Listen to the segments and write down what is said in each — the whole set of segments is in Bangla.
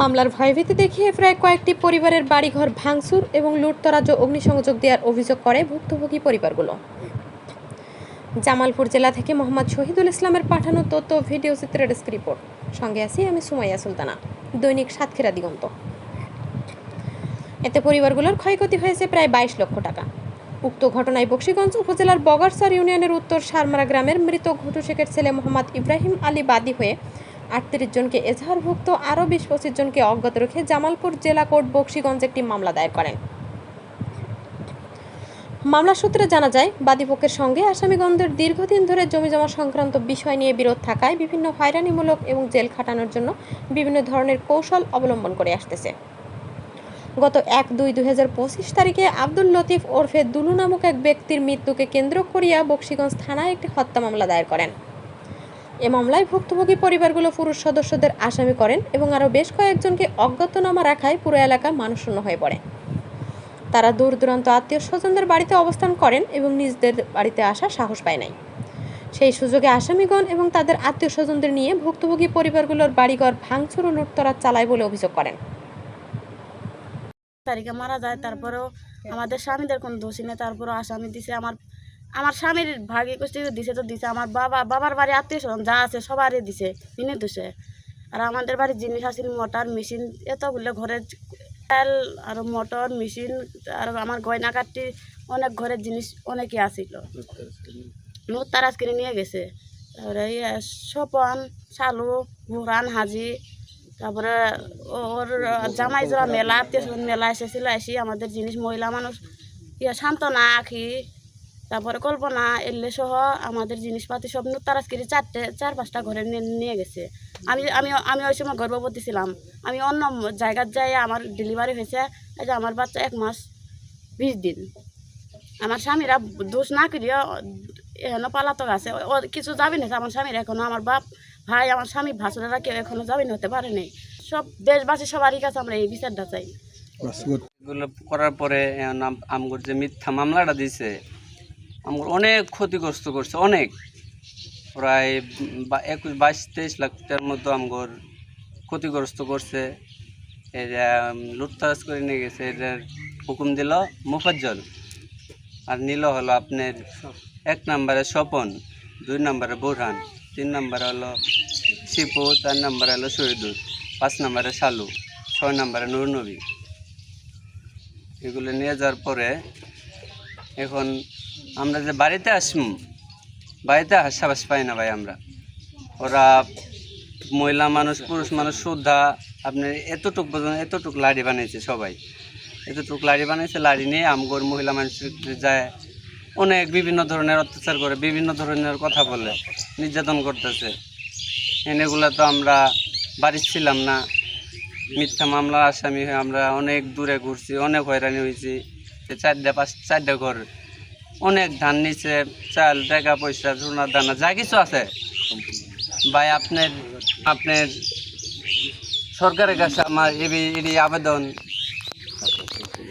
মামলার ভয়ভীতি দেখিয়ে প্রায় কয়েকটি পরিবারের বাড়িঘর ভাঙচুর এবং লুটতরাজ ও অগ্নিসংযোগ দেওয়ার অভিযোগ করে ভুক্তভোগী পরিবারগুলো। জামালপুর জেলা থেকে মোহাম্মদ শহীদুল ইসলামের পাঠানো তথ্য ভিডিও চিত্রের ডেস্ক রিপোর্ট। সঙ্গে আছি আমি সুমাইয়া সুলতানা, দৈনিক সাতক্ষীরা দিগন্ত। এতে পরিবারগুলোর ক্ষয়ক্ষতি হয়েছে প্রায় বাইশ লক্ষ টাকা। উক্ত ঘটনায় বক্সিগঞ্জ উপজেলার বগারসর ইউনিয়নের উত্তর সারমারা গ্রামের মৃত ঘটু শেখের ছেলে মোহাম্মদ ইব্রাহিম আলী বাদী হয়ে আটত্রিশ জনকে এজাহারভুক্ত, আরও বিশ পঁচিশ জনকে অজ্ঞাত রেখে জামালপুর জেলা কোর্ট বক্সিগঞ্জ একটি মামলা দায়ের করেন। মামলা সূত্রে জানা যায়, বাদীপক্ষের সঙ্গে আসামিগঞ্জের দীর্ঘদিন ধরে জমিজমা সংক্রান্ত বিষয় নিয়ে বিরোধ থাকায় বিভিন্ন হয়রানিমূলক এবং জেল খাটানোর জন্য বিভিন্ন ধরনের কৌশল অবলম্বন করে আসতেছে। গত এক দুই দুই হাজার পঁচিশ তারিখে আব্দুল লতিফ ওরফে দুলু নামক এক ব্যক্তির মৃত্যুকে কেন্দ্র করিয়া বক্সিগঞ্জ থানায় একটি হত্যা মামলা দায়ের করেন। এ মামলায় ভুক্তভোগী পরিবারগুলো পুরুষ সদস্যদের আসামি করেন এবং আরও বেশ কয়েকজনকে অজ্ঞাতনামা রাখায় পুরো এলাকা মানুষশূন্য হয়ে পড়ে। তারা দূর দূরান্ত আত্মীয় স্বজনদের বাড়িতে অবস্থান করেন এবং নিজদের বাড়িতে আসার সাহস পায় নাই। সেই সুযোগে আসামিগণ এবং তাদের আত্মীয় স্বজনদের নিয়ে ভুক্তভোগী পরিবারগুলোর বাড়িঘর ভাঙচুর ও লুটতরাজ চালায় বলে অভিযোগ করেন। তারিখে মারা যায়, তারপরেও আমাদের স্বামীদের কোনো দোষী নেই, তারপরেও আসামি দিছে, আমার আমার স্বামীর ভাগে গোষ্ঠী দিছে তো দিছে, আমার বাবা, বাবার বাড়ি আত্মীয় স্বজন যা আছে সবারই দিছে বিনে দিছে। আর আমাদের বাড়ির জিনিস আছে, মোটর, মেশিন এতগুলো ঘরের তেল আর মোটর, মেশিন, আর আমার গয়না কাটি, অনেক ঘরের জিনিস অনেকই আসিল তারাজ কিনে নিয়ে গেছে। তারপরে স্বপন শালু বুরান হাজি, তারপরে ওর জামাই জোড়া মেলা, আত্মীয় স্বজন মেলা এসেছিল, এসে আমাদের জিনিস, মহিলা মানুষ ইয়ে সান্ত্বনা আখি তারপরে কল্পনা এলে সহ আমাদের জিনিসপাতি সব তারাজ করে চারটে চার পাঁচটা ঘরে নিয়ে- নিয়ে গেছে। আমি আমি আমি ওই সময় গর্ভবতী ছিলাম। আমি অন্য জায়গার যাই আমার ডেলিভারি হয়েছে এই যে আমার বাচ্চা এক মাস বিশ দিন। আমার স্বামীরা দোষ না করিয়া এখনও পালাতক আছে। ও কিছু যাবি না আমার স্বামীর এখনও আমার বাপ ভাই আমার স্বামী ভাসুরেরা কেউ এখনও যাবি না হতে পারেনি সব দেশবাসী সবারই কাছে আমরা এই বিচারটা চাই। করার পরে আমগর যে মিথ্যা মামলাটা দিছে আমগর অনেক ক্ষতিগ্রস্ত করছে অনেক। প্রায় একুশ বাইশ তেইশ লাখ টাকার মতো আমগর ক্ষতিগ্রস্ত করছে। উম, লুটতারাজ করে নিয়ে গেছে এটার হুকুম দিল মুফাজ্জল। আর নিল হলো আপনার এক নম্বরে স্বপন দুই নম্বরে বোরহান তিন নম্বরে হলো শিপু চার নম্বরে হলো শহীদুল পাঁচ নম্বরে শালু ছয় নম্বরে নূর নবী এগুলো নিয়ে যাওয়ার পরে এখন আমরা যে বাড়িতে আসম, বাড়িতে হাসাবাস পাই না ভাই আমরা। ওরা মহিলা মানুষ, পুরুষ মানুষ শুদ্ধা আপনার এতটুক পর্যন্ত, এতটুক লাড়ি বানিয়েছে সবাই। এতটুক লাড়ি বানিয়েছে লাড়ি নিয়ে আমগর মহিলা মানুষ যায় অনেক বিভিন্ন ধরনের অত্যাচার করে, বিভিন্ন ধরনের কথা বলে, নির্যাতন করতেছে। এনেগুলো তো আমরা বাড়ির ছিলাম না। মিথ্যা মামলার আসামি হয়ে আমরা অনেক দূরে ঘুরছি, অনেক হয়রানি হয়েছি। চারটা পাঁচ, চারটা ঘর অনেক ধান নিচে চাল, টাকা পয়সা সোনার দানা, যা কিছু আছে। ভাই, আপনার আপনার সরকারের কাছে আমার এবি- এরই আবেদন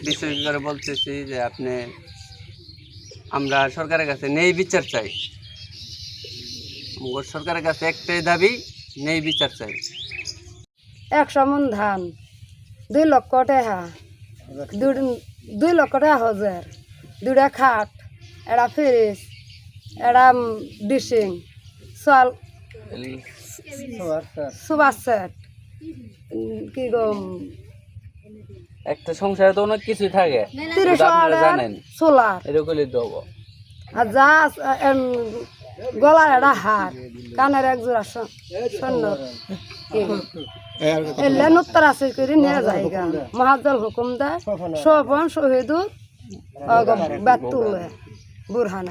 বিশেষ করে বলতেছি যে আপনি, আমরা সরকারের কাছে নেই বিচার চাই। সরকারের কাছে একটাই দাবি, নেই বিচার চাই। একশো মন ধান, দুই লক্ষ টাকা দুই লক্ষ টাকা হাজার দুটা খাট একটা ফ্রিজ একটা ডিসিং চাল সুপার সেট কি গম একটা সংসারে তো অনেক কিছুই থাকে। জানেন সোলার। এরকমই দেবো। আর যা এম, গলার একটা হার কানের এক জোড়া স্বর্ণ। এলে নুত্তর আছে করে নিয়ে যায় গা। মহাজল হুকুম দেয় সবন শহীদুর বেতুলে बुरहान